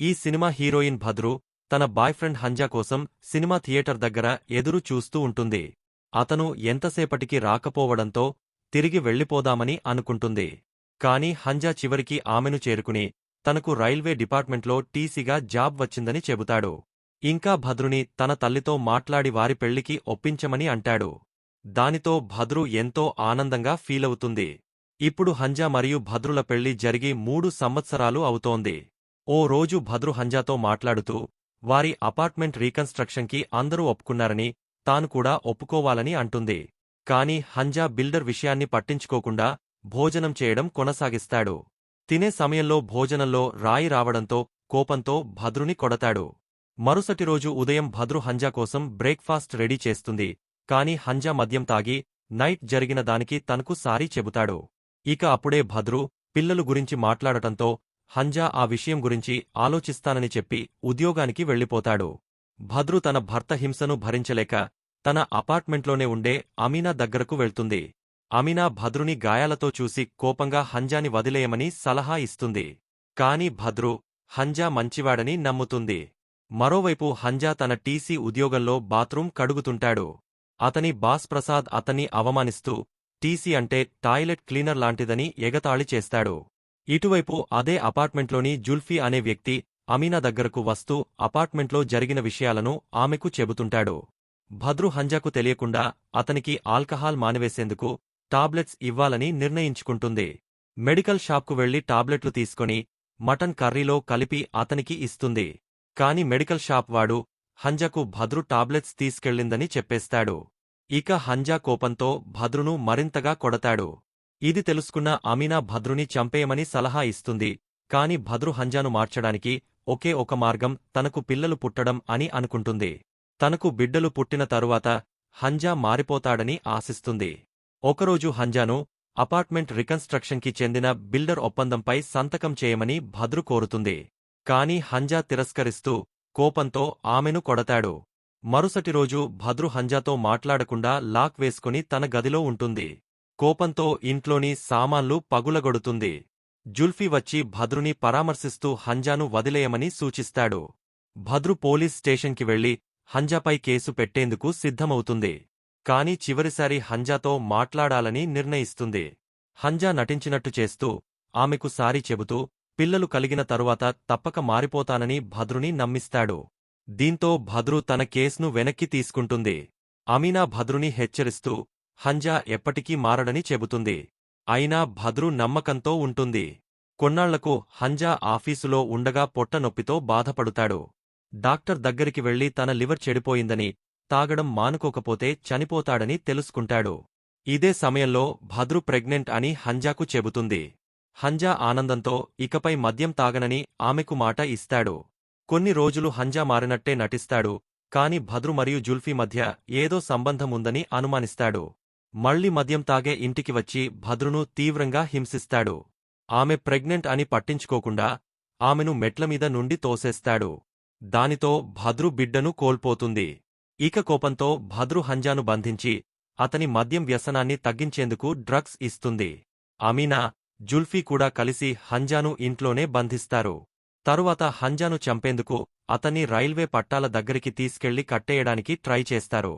ఈ cinema heroine Bhadru తన boyfriend Hamza కోసం సినిమా థియేటర్ దగ్గర ఎదురు చూస్తూ ఉంటుంది. అతను ఎంతసేపటికి రాకపోవడంతో తిరిగి వెళ్ళిపోదామని అనుకుంటుంది. కాని హంజా చివరికి ఆమెను చేరుకుని తనకు రైల్వే డిపార్ట్మెంట్లో టీసీగా జాబ్ వచ్చిందని చెబుతాడు. ఇంకా భద్రుని తన తల్లితో మాట్లాడి వారి పెళ్ళికి ఒప్పించమని అంటాడు. దానితో భద్రు ఎంతో ఆనందంగా ఫీలవుతుంది. ఇప్పుడు హంజా మరియు భద్రుల పెళ్ళి జరిగి మూడు సంవత్సరాలు అవుతోంది. ఓ రోజు భద్రు హంజాతో మాట్లాడుతూ వారి అపార్ట్మెంట్ రీకన్స్ట్రక్షన్కి అందరూ ఒప్పుకున్నారని తాను కూడా ఒప్పుకోవాలని అంటుంది. కాని హంజా బిల్డర్ విషయాన్ని పట్టించుకోకుండా భోజనం చేయడం కొనసాగిస్తాడు. తినే సమయంలో భోజనంలో రాయి రావడంతో కోపంతో భద్రుని కొడతాడు. మరుసటి రోజు ఉదయం భద్రు హంజా కోసం బ్రేక్ఫాస్ట్ రెడీ చేస్తుంది. కాని హంజా మద్యం తాగి నైట్ జరిగిన దానికి తనకు సారీ చెబుతాడు. ఇక అప్పుడే భద్రు పిల్లలు గురించి మాట్లాడటంతో హంజా ఆ విషయం గురించి ఆలోచిస్తానని చెప్పి ఉద్యోగానికి వెళ్ళిపోతాడు. భద్రు తన భర్త హింసను భరించలేక తన అపార్ట్మెంట్లోనే ఉండే అమీనా దగ్గరకు వెళ్తుంది. అమీనా భద్రుని గాయాలతో చూసి కోపంగా హంజాని వదిలేయమని సలహా ఇస్తుంది. కాని భద్రు హంజా మంచివాడని నమ్ముతుంది. మరోవైపు హంజా తన టీసీ ఉద్యోగంలో బాత్రూం కడుగుతుంటాడు. అతని బాస్ ప్రసాద్ అతన్ని అవమానిస్తూ టీసీ అంటే టాయిలెట్ క్లీనర్ లాంటిదని ఎగతాళి చేస్తాడు. ఇటువైపు అదే అపార్ట్మెంట్లోని జుల్ఫీ అనే వ్యక్తి అమీనా దగ్గరకు వస్తూ అపార్ట్మెంట్లో జరిగిన విషయాలను ఆమెకు చెబుతుంటాడు. భద్రు హంజాకు తెలియకుండా అతనికి ఆల్కహాల్ మానివేసేందుకు టాబ్లెట్స్ ఇవ్వాలని నిర్ణయించుకుంటుంది. మెడికల్ షాప్కు వెళ్ళి టాబ్లెట్లు తీసుకొని మటన్ కర్రీలో కలిపి అతనికి ఇస్తుంది. కాని మెడికల్ షాప్ వాడు హంజకు భద్రు టాబ్లెట్స్ తీసుకెళ్ళిందని చెప్పేస్తాడు. ఇక హంజా కోపంతో భద్రును మరింతగా కొడతాడు. ఇది తెలుసుకున్న అమీనా భద్రుని చంపేయమని సలహా ఇస్తుంది. కాని భద్రు హంజాను మార్చడానికి ఒకే ఒక మార్గం తనకు పిల్లలు పుట్టడం అని అనుకుంటుంది. తనకు బిడ్డలు పుట్టిన తరువాత హంజా మారిపోతాడని ఆశిస్తుంది. ఒకరోజు హంజాను అపార్ట్మెంట్ రికన్స్ట్రక్షన్కి చెందిన బిల్డర్ ఒప్పందంపై సంతకం చేయమని భద్రు కోరుతుంది. కాని హంజా తిరస్కరిస్తూ కోపంతో ఆమెను కొడతాడు. మరుసటి రోజు భద్రు హంజాతో మాట్లాడకుండా లాక్ వేసుకుని తన గదిలో ఉంటుంది. కోపంతో ఇంట్లోని సామాన్లు పగులగొడుతుంది. జుల్ఫీ వచ్చి భద్రుని పరామర్శిస్తూ హంజాను వదిలేయమని సూచిస్తాడు. భద్రు పోలీస్ స్టేషన్కి వెళ్ళి హంజాపై కేసు పెట్టేందుకు సిద్ధమవుతుంది. కాని చివరిసారి హంజాతో మాట్లాడాలని నిర్ణయిస్తుంది. హంజా నటించినట్టు చేస్తూ ఆమెకు సారీ చెబుతూ పిల్లలు కలిగిన తరువాత తప్పక మారిపోతానని భద్రుని నమ్మిస్తాడు. దీంతో భద్రు తన కేసును వెనక్కి తీసుకుంటుంది. అమీనా భద్రుని హెచ్చరిస్తూ హంజా ఎప్పటికీ మారడని చెబుతుంది. అయినా భద్రు నమ్మకంతో ఉంటుంది. కొన్నాళ్ళకు హంజా ఆఫీసులో ఉండగా పొట్టనొప్పితో బాధపడుతాడు. డాక్టర్ దగ్గరికి వెళ్ళి తన లివర్ చెడిపోయిందని తాగడం మానుకోకపోతే చనిపోతాడని తెలుసుకుంటాడు. ఇదే సమయంలో భద్రు ప్రెగ్నెంట్ అని హంజాకు చెబుతుంది. హంజా ఆనందంతో ఇకపై మద్యం తాగనని ఆమెకు మాట ఇస్తాడు. కొన్ని రోజులు హంజా మారినట్టే నటిస్తాడు కాని భద్రు మరియు జుల్ఫీ మధ్య ఏదో సంబంధముందని అనుమానిస్తాడు. మళ్ళీ మద్యం తాగే ఇంటికి వచ్చి భద్రును తీవ్రంగా హింసిస్తాడు. ఆమె ప్రెగ్నెంట్ అని పట్టించుకోకుండా ఆమెను మెట్లమీద నుండి తోసేస్తాడు. దానితో భద్రు బిడ్డను కోల్పోతుంది. ఇక కోపంతో భద్రు హంజాను బంధించి అతని మద్యం వ్యసనాన్ని తగ్గించేందుకు డ్రగ్స్ ఇస్తుంది. అమీనా జుల్ఫీ కూడా కలిసి హంజాను ఇంట్లోనే బంధిస్తారు. తరువాత హంజాను చంపేందుకు అతన్ని రైల్వే పట్టాల దగ్గరికి తీసుకెళ్ళి కట్టేయడానికి ట్రై చేస్తారు.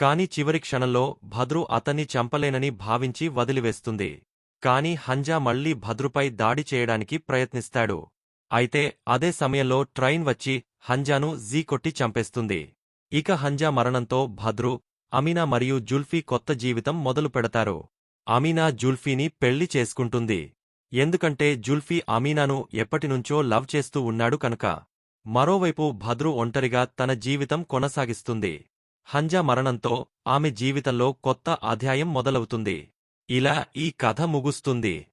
కాని చివరి క్షణంలో భద్రు అతన్ని చంపలేనని భావించి వదిలివేస్తుంది. కాని హంజా మళ్ళీ భద్రుపై దాడి చేయడానికి ప్రయత్నిస్తాడు. అయితే అదే సమయంలో ట్రైన్ వచ్చి హంజాను జీ కొట్టి చంపేస్తుంది. ఇక హంజా మరణంతో భద్రు అమీనా మరియు జుల్ఫీ కొత్త జీవితం మొదలు పెడతారు. అమీనా జుల్ఫీని పెళ్ళి చేసుకుంటుంది. ఎందుకంటే జుల్ఫీ అమీనాను ఎప్పటినుంచో లవ్ చేస్తూ ఉన్నాడు కనుక. మరోవైపు భద్రు ఒంటరిగా తన జీవితం కొనసాగిస్తుంది. హంజా మరణంతో ఆమె జీవితంలో కొత్త అధ్యాయం మొదలవుతుంది. ఇలా ఈ కథ ముగుస్తుంది.